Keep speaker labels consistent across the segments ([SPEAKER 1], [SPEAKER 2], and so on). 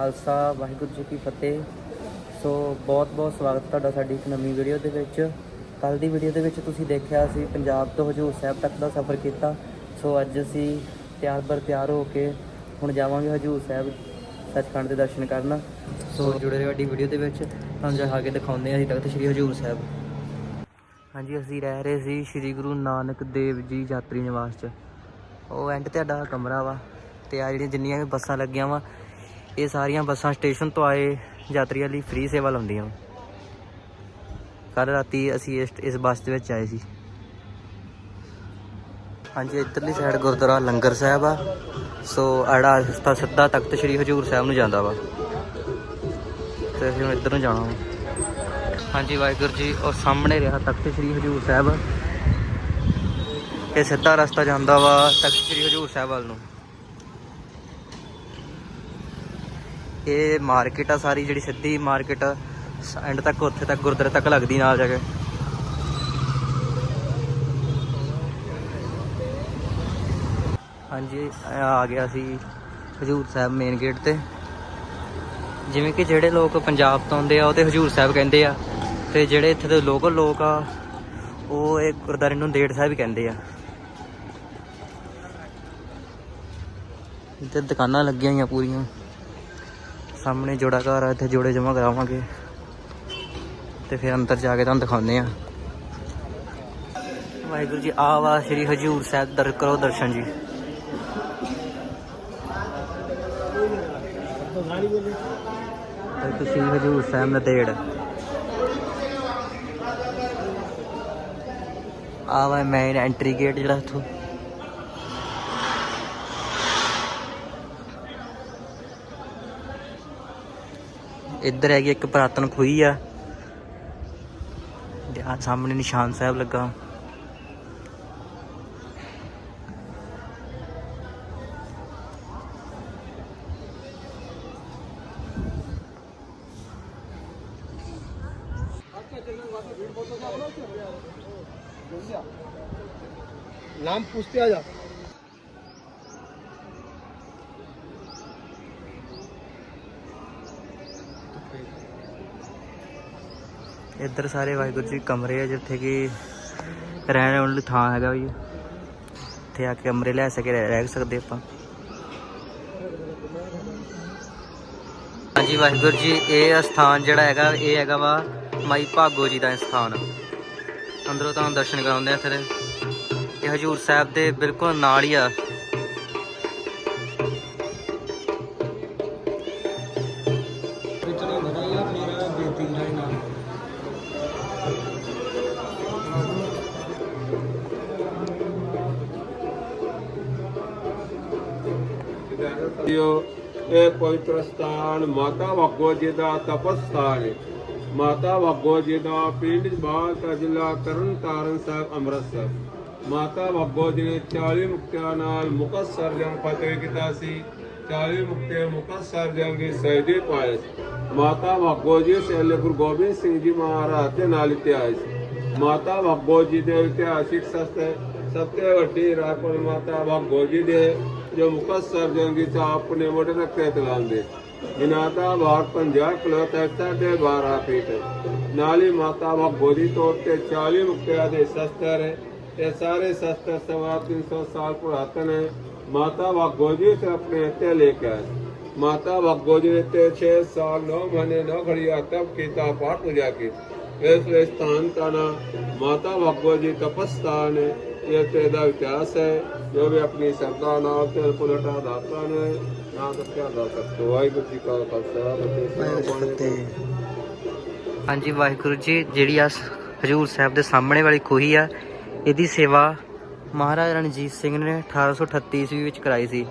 [SPEAKER 1] ਖਾਲਸਾ, ਵਾਹਿਗੁਰੂ ਜੀ ਕੀ ਫਤਿਹ। ਸੋ ਬਹੁਤ ਬਹੁਤ ਸਵਾਗਤ ਤੁਹਾਡਾ ਸਾਡੀ ਇੱਕ ਨਵੀਂ ਵੀਡੀਓ ਦੇ ਵਿੱਚ। ਕੱਲ ਦੀ ਵੀਡੀਓ ਦੇ ਵਿੱਚ ਤੁਸੀਂ ਦੇਖਿਆ ਸੀ, ਪੰਜਾਬ ਤੋਂ ਹਜੂਰ ਸਾਹਿਬ ਤੱਕ ਦਾ ਸਫ਼ਰ ਕੀਤਾ। ਸੋ ਅੱਜ ਅਸੀਂ ਤਿਆਰ ਬਰ ਤਿਆਰ ਹੋ ਕੇ ਹੁਣ ਜਾਵਾਂਗੇ ਹਜੂਰ ਸਾਹਿਬ ਸੱਚਖੰਡ ਦੇ ਦਰਸ਼ਨ ਕਰਨ। ਸੋ ਜੁੜੇ ਰਹੋ ਸਾਡੀ ਵੀਡੀਓ ਦੇ ਵਿੱਚ। ਤੁਹਾਨੂੰ ਜਾ ਕੇ ਦਿਖਾਉਂਦੇ ਹਾਂ ਅਸੀਂ ਤਖਤ ਸ੍ਰੀ ਹਜੂਰ ਸਾਹਿਬ। ਹਾਂਜੀ, ਅਸੀਂ ਰਹਿ ਰਹੇ ਸੀ ਸ੍ਰੀ ਗੁਰੂ ਨਾਨਕ ਦੇਵ ਜੀ ਯਾਤਰੀ ਨਿਵਾਸ 'ਚ। ਉਹ ਐਂਡ ਤੇ ਸਾਡਾ ਕਮਰਾ ਵਾ ਤੇ ਆ ਜਿਹੜੀਆਂ ਜਿੰਨੀਆਂ ਵੀ ਬੱਸਾਂ ਲੱਗੀਆਂ ਵਾ ਇਹ ਸਾਰੀਆਂ ਬੱਸਾਂ ਸਟੇਸ਼ਨ ਤੋਂ ਆਏ ਯਾਤਰੀਆਂ ਲਈ ਫ੍ਰੀ ਸੇਵਾ ਲਾਉਂਦੀਆਂ ਵਾ। ਕੱਲ ਰਾਤੀ ਅਸੀਂ ਇਸ ਇਸ ਬੱਸ ਦੇ ਵਿੱਚ ਆਏ ਸੀ। ਹਾਂਜੀ, ਇੱਧਰਲੀ ਸਾਈਡ ਗੁਰਦੁਆਰਾ ਲੰਗਰ ਸਾਹਿਬ ਆ। ਸੋ ਅੜਾ ਰਸਤਾ ਸਿੱਧਾ ਤਖਤ ਸ੍ਰੀ ਹਜੂਰ ਸਾਹਿਬ ਨੂੰ ਜਾਂਦਾ ਵਾ। ਤੇ ਅਸੀਂ ਹੁਣ ਇੱਧਰ ਨੂੰ ਜਾਣਾ ਵਾ। ਹਾਂਜੀ, ਵਾਹਿਗੁਰੂ ਜੀ, ਉਹ ਸਾਹਮਣੇ ਰਿਹਾ ਤਖਤ ਸ੍ਰੀ ਹਜੂਰ ਸਾਹਿਬ। ਇਹ ਸਿੱਧਾ ਰਸਤਾ ਜਾਂਦਾ ਵਾ ਤਖਤ ਸ੍ਰੀ ਹਜੂਰ ਸਾਹਿਬ ਵੱਲ ਨੂੰ। ਇਹ ਮਾਰਕੀਟ ਆ ਸਾਰੀ, ਜਿਹੜੀ ਸਿੱਧੀ ਮਾਰਕੀਟ ਐਂਡ ਤੱਕ, ਉੱਥੇ ਤੱਕ, ਗੁਰਦੁਆਰੇ ਤੱਕ ਲੱਗਦੀ ਨਾਲ ਜਾ ਕੇ। ਹਾਂਜੀ ਆ ਗਿਆ ਸੀ ਹਜੂਰ ਸਾਹਿਬ ਮੇਨ ਗੇਟ ਤੇ। ਜਿਵੇਂ ਕਿ ਜਿਹੜੇ ਲੋਕ ਪੰਜਾਬ ਤੋਂ ਆਉਂਦੇ ਆ, ਉਹ ਤੇ ਹਜੂਰ ਸਾਹਿਬ ਕਹਿੰਦੇ ਆ। ਤੇ ਜਿਹੜੇ ਇੱਥੇ ਦੇ ਲੋਕਲ ਲੋਕ ਆ, ਉਹ ਇਹ ਗੁਰਦਾਰੇ ਨੂੰ ਦੇੜ ਸਾਹਿਬ ਹੀ ਕਹਿੰਦੇ ਆ। ਇੱਥੇ ਦੁਕਾਨਾਂ ਲੱਗੀਆਂ ਹੋਈਆਂ ਪੂਰੀਆਂ। ਸਾਹਮਣੇ ਜੋੜਾ ਘਰ ਆ, ਇੱਥੇ ਜੋੜੇ ਜਮਾ ਕਰਾਵਾਂਗੇ। ਤੇ ਫਿਰ ਅੰਦਰ ਜਾ ਕੇ ਤੁਹਾਨੂੰ ਦਿਖਾਉਂਦੇ ਆ ਵਾਹਿਗੁਰੂ ਜੀ ਆ ਵਾ ਸ਼੍ਰੀ ਹਜੂਰ ਸਾਹਿਬ ਦਰ, ਕਰੋ ਦਰਸ਼ਨ ਜੀ। ਤੇ ਤੁਸੀਂ ਹਜੂਰ ਸਾਹਿਬ ਨਦੇੜ ਆ ਮੇਨ ਐਂਟਰੀ ਗੇਟ ਜਿਹੜਾ ਇੱਥੋਂ। ਇੱਧਰ ਹੈਗੀ ਇੱਕ ਪੁਰਾਤਨ ਖੂਹੀ ਆ ਤੇ ਆਹ ਸਾਹਮਣੇ ਨਿਸ਼ਾਨ ਸਾਹਿਬ ਲੱਗਾ
[SPEAKER 2] नाम पूछते आ जा
[SPEAKER 1] ਇੱਧਰ ਸਾਰੇ ਵਾਹਿਗੁਰੂ ਜੀ ਕਮਰੇ ਆ, ਜਿੱਥੇ ਕਿ ਰਹਿਣ ਵਾਲੀ ਲਈ ਥਾਂ ਹੈਗਾ ਵੀ ਇੱਥੇ ਆ ਕੇ ਕਮਰੇ ਲੈ ਸਕੇ, ਰਹਿ ਰਹਿ ਸਕਦੇ ਆਪਾਂ। ਹਾਂਜੀ ਵਾਹਿਗੁਰੂ ਜੀ, ਇਹ ਸਥਾਨ ਜਿਹੜਾ ਹੈਗਾ, ਇਹ ਹੈਗਾ ਵਾ ਮਾਈ ਭਾਗੋ ਜੀ ਦਾ ਸਥਾਨ। ਅੰਦਰੋਂ ਤੁਹਾਨੂੰ ਦਰਸ਼ਨ ਕਰਾਉਂਦੇ ਆ ਇੱਥੇ ਇਹ ਹਜੂਰ ਸਾਹਿਬ ਦੇ ਬਿਲਕੁਲ ਨਾਲ ਹੀ ਆ।
[SPEAKER 3] ਇਹ ਪਵਿੱਤਰ ਸਥਾਨ ਮਾਤਾ ਭਾਗੋ ਜੀ ਦਾ ਤਪਸਥਾਨ ਹੈ। ਮਾਤਾ ਭਾਗੋ ਜੀ ਦਾ ਪਿੰਡ ਬਾਲਕਾ ਜ਼ਿਲ੍ਹਾ ਤਰਨਤਾਰਨ ਸਾਹਿਬ, ਅੰਮ੍ਰਿਤਸਰ। ਮਾਤਾ ਭਾਗੋ ਜੀ ਨੇ 40 ਮੁਕਤਿਆਂ ਨਾਲ ਮੁਕਤਸਰ ਜੰਗ ਫਤਿਹ ਕੀਤਾ ਸੀ। 40 ਮੁਕਤਿਆਂ ਮੁਕਤਸਰ ਜੰਗ ਦੀ ਸਹਿਦੇ ਪਾਏ ਮਾਤਾ ਭਾਗੋ ਜੀ ਸਹਿਲੇ ਗੁਰੂ ਗੋਬਿੰਦ ਸਿੰਘ ਜੀ ਮਹਾਰਾਜ ਦੇ ਨਾਲ ਇਤਿਹਾਸ ਮਾਤਾ ਭਾਗੋ ਜੀ ਦੇ ਇਤਿਹਾਸਿਕ ਸਸਤੇ ਸਭ ਤੋਂ ਵੱਡੀ ਰਾਪਰ ਮਾਤਾ ਭਾਗੋ ਜੀ ਦੇ ਜੋ ਮੁਕੱਸਰ ਜੰਗੀ ਚ ਆਪਣੇ ਮੋਢੇ ਰੱਖੇ ਤਲਾਉਂਦੇ ਜਿਨ੍ਹਾਂ ਦਾ। ਭਾਰ 50 ਕਿਲੋ ਤੱਕ ਸਾਢੇ 12 ਫੀਟ। ਨਾਲੀ ਮਾਤਾ ਭਾਗੋ ਜੀ ਤੋਂ ਤੇ 40 ਮੁਕਤਿਆਂ ਦੇ ਸ਼ਸਤਰ ਹੈ। ਇਹ ਸਾਰੇ ਸ਼ਸਤਰ ਸਵਾ 300 ਸਾਲ ਪੁਰਾਤਨ ਹੈ। ਮਾਤਾ ਭਾਗੋ ਜੀ ਤੇ ਆਪਣੇ ਹੱਥੇ ਲੈ ਕੇ ਆਏ। ਮਾਤਾ ਭਾਗੋ ਜੀ ਨੇ ਤੇ 6 ਸਾਲ 9 ਮਹੀਨੇ 9 ਘੜੀਆਂ ਤਪ ਇਹ ਤੇ ਦਾ ਇਤਿਹਾਸ ਹੈ ਜੋ ਵੀ ਆਪਣੀ ਸ਼ਰਧਾ ਨਾਲ ਤੇ ਪੁਲਟਾ ਦਾਤਾ ਨੇ ਨਾਮ ਦੱਸਿਆ ਦਾ ਸਕਤੋ ਵਾਹਿਗੁਰੂ ਜੀ ਕਾ ਖਾਲਸਾ
[SPEAKER 1] ਹਾਂਜੀ ਵਾਹਿਗੁਰੂ ਜੀ ਜਿਹੜੀ ਆ ਹਜੂਰ ਸਾਹਿਬ ਦੇ ਸਾਹਮਣੇ ਵਾਲੀ ਖੂਹੀ ਆ ਇਹਦੀ ਸੇਵਾ ਮਹਾਰਾਜਾ ਰਣਜੀਤ ਸਿੰਘ ਨੇ 1838 ਈਸਵੀ ਵਿੱਚ ਕਰਾਈ ਸੀ।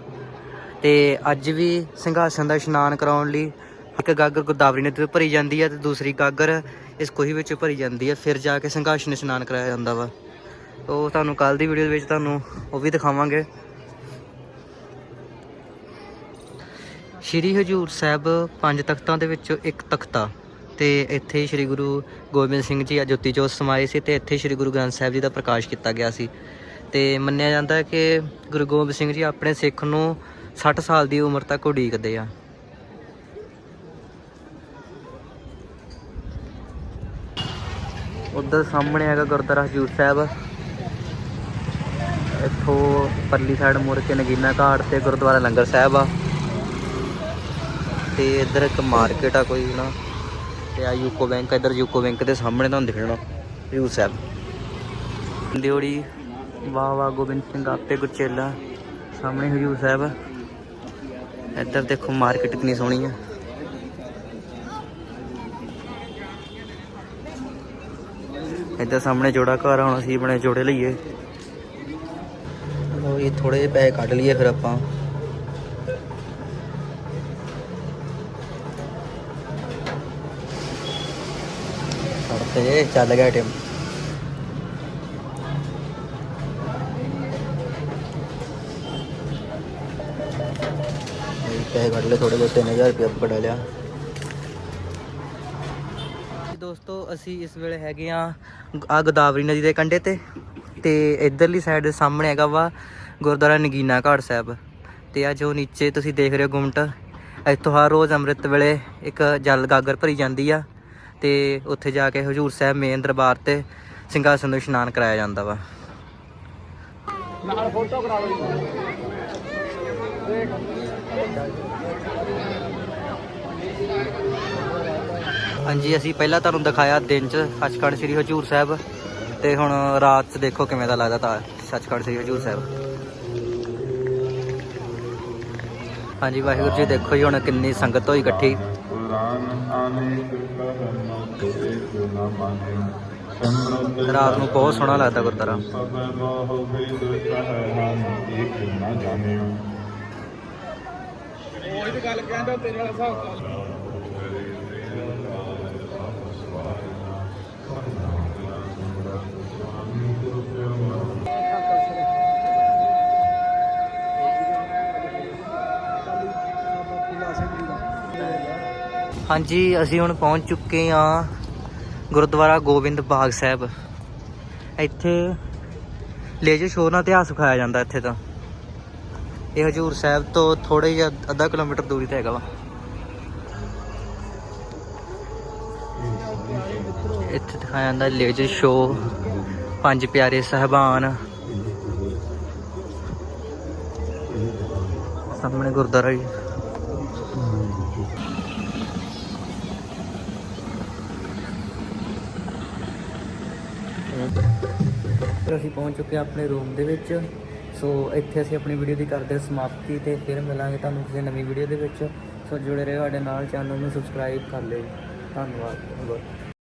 [SPEAKER 1] ਤੇ ਅੱਜ ਵੀ ਸਿੰਘਾਸਨ ਦਾ ਇਸ਼ਨਾਨ ਕਰਾਉਣ ਲਈ ਇੱਕ ਗਾਗਰ ਗੋਦਾਵਰੀ ਨਦੀ ਤੋਂ ਭਰੀ ਜਾਂਦੀ ਹੈ ਤੇ ਦੂਸਰੀ ਗਾਗਰ ਇਸ ਖੂਹੀ ਵਿੱਚ ਭਰੀ ਜਾਂਦੀ ਹੈ ਫਿਰ ਜਾ ਕੇ ਸਿੰਘਾਸਨ ਇਸ਼ਨਾਨ ਕਰਾਇਆ ਜਾਂਦਾ ਵਾ। ਤੋ ਤੁਹਾਨੂੰ ਕੱਲ ਦੀ ਵੀਡੀਓ ਵਿੱਚ ਤੁਹਾਨੂੰ ਉਹ ਵੀ ਦਿਖਾਵਾਂਗੇ। ਸ਼੍ਰੀ ਹਜੂਰ ਸਾਹਿਬ ਪੰਜ ਤਖਤਾਂ ਦੇ ਵਿੱਚੋਂ ਇੱਕ ਤਖਤਾ ਤੇ ਇੱਥੇ ਸ਼੍ਰੀ ਗੁਰੂ ਗੋਬਿੰਦ ਸਿੰਘ ਜੀ ਜੋਤੀ ਜੋਤ ਸਮਾਏ ਸੀ ਤੇ ਇੱਥੇ ਸ਼੍ਰੀ ਗੁਰੂ ਗ੍ਰੰਥ ਸਾਹਿਬ ਜੀ ਦਾ ਪ੍ਰਕਾਸ਼ ਕੀਤਾ ਗਿਆ ਸੀ। ਤੇ ਮੰਨਿਆ ਜਾਂਦਾ ਹੈ ਕਿ ਗੁਰੂ ਗੋਬਿੰਦ ਸਿੰਘ ਜੀ ਆਪਣੇ ਸਿੱਖ ਨੂੰ 60 ਸਾਲ ਦੀ ਉਮਰ ਤੱਕ ਉਡੀਕਦੇ ਆ। ਉੱਧਰ ਸਾਹਮਣੇ ਹੈਗਾ ਗੁਰਦੁਆਰਾ ਹਜੂਰ ਸਾਹਿਬ। ਇੱਥੋਂ ਪਰਲੀ ਸਾਈਡ ਮੁੜ ਕੇ ਨਗੀਨਾ ਘਾਟ ਤੇ ਗੁਰਦੁਆਰਾ ਲੰਗਰ ਸਾਹਿਬ ਆ। ਤੇ ਇੱਧਰ ਇੱਕ ਮਾਰਕੀਟ ਆ ਕੋਈ ਨਾ ਤੇ ਆ ਯੂਕੋ ਬੈਂਕ ਇੱਧਰ ਯੂਕੋ ਬੈਂਕ ਦੇ ਸਾਹਮਣੇ ਤੁਹਾਨੂੰ ਦਿਖਣਾ ਹਜੂਰ ਸਾਹਿਬ। ਦਿਓੜੀ ਵਾਹ ਵਾਹ ਗੋਬਿੰਦ ਸਿੰਘ ਆਪੇ ਗੁਰਚੇਲਾ ਸਾਹਮਣੇ ਹਜੂਰ ਸਾਹਿਬ। ਇੱਧਰ ਦੇਖੋ ਮਾਰਕੀਟ ਕਿੰਨੀ ਸੋਹਣੀ ਆ। ਇੱਧਰ ਸਾਹਮਣੇ ਜੋੜਾ ਘਰ ਆ, ਹੁਣ ਅਸੀਂ ਬਣੇ ਜੋੜੇ ਲਈਏ। ਲੋ ਇਹ ਥੋੜੇ ਜਿਹੇ ਪੈਸੇ ਕੱਢ ਲਈਏ ਫਿਰ ਆਪਾਂ। ਤੇ ਚੱਲ ਗਿਆ ਟਾਈਮ ਪੈਸੇ ਕੱਢ ਲਏ ਥੋੜੇ ਬਹੁਤ 3000 ਰੁਪਏ ਕੱਢ ਲਿਆ। ਦੋਸਤੋ, ਅਸੀਂ ਇਸ ਵੇਲੇ ਹੈਗੇ ਆ ਆ ਗੋਦਾਵਰੀ ਨਦੀ ਦੇ ਕੰਢੇ ਤੇ ਤੇ ਇਧਰਲੀ ਸਾਈਡ ਦੇ ਸਾਹਮਣੇ ਹੈਗਾ ਵਾ। ਗੁਰਦੁਆਰਾ ਨਗੀਨਾ ਘਾਟ ਸਾਹਿਬ। ਤੇ ਆ ਜੋ ਨੀਚੇ ਤੁਸੀਂ ਦੇਖ ਰਹੇ ਹੋ ਗੁੰਮਟ। ਇੱਥੋਂ ਹਰ ਰੋਜ਼ ਅੰਮ੍ਰਿਤ ਵੇਲੇ ਇੱਕ ਜਲ ਗਾਗਰ ਭਰੀ ਜਾਂਦੀ ਆ। ਤੇ ਉੱਥੇ ਜਾ ਕੇ ਹਜੂਰ ਸਾਹਿਬ ਮੇਨ ਦਰਬਾਰ ਤੇ ਸਿੰਘਾਸਨ ਨੂੰ ਇਸ਼ਨਾਨ ਕਰਾਇਆ ਜਾਂਦਾ ਵਾ।
[SPEAKER 2] ਨਾਲ ਫੋਟੋ ਕਰਾ ਲਓ ਦੇਖ।
[SPEAKER 1] ਹਾਂਜੀ ਅਸੀਂ ਪਹਿਲਾਂ ਤੁਹਾਨੂੰ ਦਿਖਾਇਆ ਦਿਨ ਚ ਸੱਚਖੰਡ ਸ੍ਰੀ ਹਜੂਰ ਸਾਹਿਬ। ਤੇ ਹੁਣ ਰਾਤ ਚ ਦੇਖੋ ਕਿਵੇਂ ਦਾ ਲੱਗਦਾ ਤਾਂ ਸੱਚਖੰਡ ਸ੍ਰੀ ਹਜੂਰ ਸਾਹਿਬ। ਹਾਂਜੀ, ਵਾਹਿਗੁਰੂ ਜੀ, ਦੇਖੋ ਜੀ, ਹੁਣ ਕਿੰਨੀ ਸੰਗਤ ਹੋਈ ਇਕੱਠੀ। ਰਾਤ ਨੂੰ ਬਹੁਤ ਸੋਹਣਾ ਲੱਗਦਾ ਗੁਰਦੁਆਰਾ।
[SPEAKER 2] ਉਹੀ ਤੇ ਗੱਲ ਕਹਿੰਦਾ ਤੇਰੇ ਵਾਲਾ ਹਿਸਾਬ
[SPEAKER 1] ਹਾਂਜੀ, ਅਸੀਂ ਹੁਣ ਪਹੁੰਚ ਚੁੱਕੇ ਹਾਂ ਗੁਰਦੁਆਰਾ ਗੋਬਿੰਦ ਬਾਗ ਸਾਹਿਬ। ਇੱਥੇ ਲੇਜਰ ਸ਼ੋਅ ਨਾਲ ਇਤਿਹਾਸ ਵਿਖਾਇਆ ਜਾਂਦਾ ਇੱਥੇ ਤਾਂ। ਇਹ ਹਜੂਰ ਸਾਹਿਬ ਤੋਂ ਥੋੜੇ ਜਿਹਾ ਅੱਧਾ ਕਿਲੋਮੀਟਰ ਦੂਰੀ ਤੇ ਹੈਗਾ ਵਾ। ਇੱਥੇ ਦਿਖਾਇਆ ਜਾਂਦਾ ਲੇਜਰ ਸ਼ੋਅ, ਪੰਜ ਪਿਆਰੇ ਸਹਿਬਾਨ। ਸਾਹਮਣੇ ਗੁਰਦੁਆਰਾ ਜੀ ਅਸੀਂ ਪਹੁੰਚ ਚੁੱਕੇ ਹਾਂ ਆਪਣੇ ਰੂਮ ਦੇ ਵਿੱਚ। ਸੋ ਇੱਥੇ ਅਸੀਂ ਆਪਣੀ ਵੀਡੀਓ ਦੀ ਕਰਦੇ ਹਾਂ ਸਮਾਪਤੀ ਤੇ ਫਿਰ ਮਿਲਾਂਗੇ ਤੁਹਾਨੂੰ ਕਿਸੇ ਨਵੀਂ ਵੀਡੀਓ ਦੇ ਵਿੱਚ। ਸੋ ਜੁੜੇ ਰਹੋ ਸਾਡੇ ਨਾਲ ਚੈਨਲ ਨੂੰ ਸਬਸਕ੍ਰਾਈਬ ਕਰ ਲਿਓ। ਧੰਨਵਾਦ। ਬਹੁਤ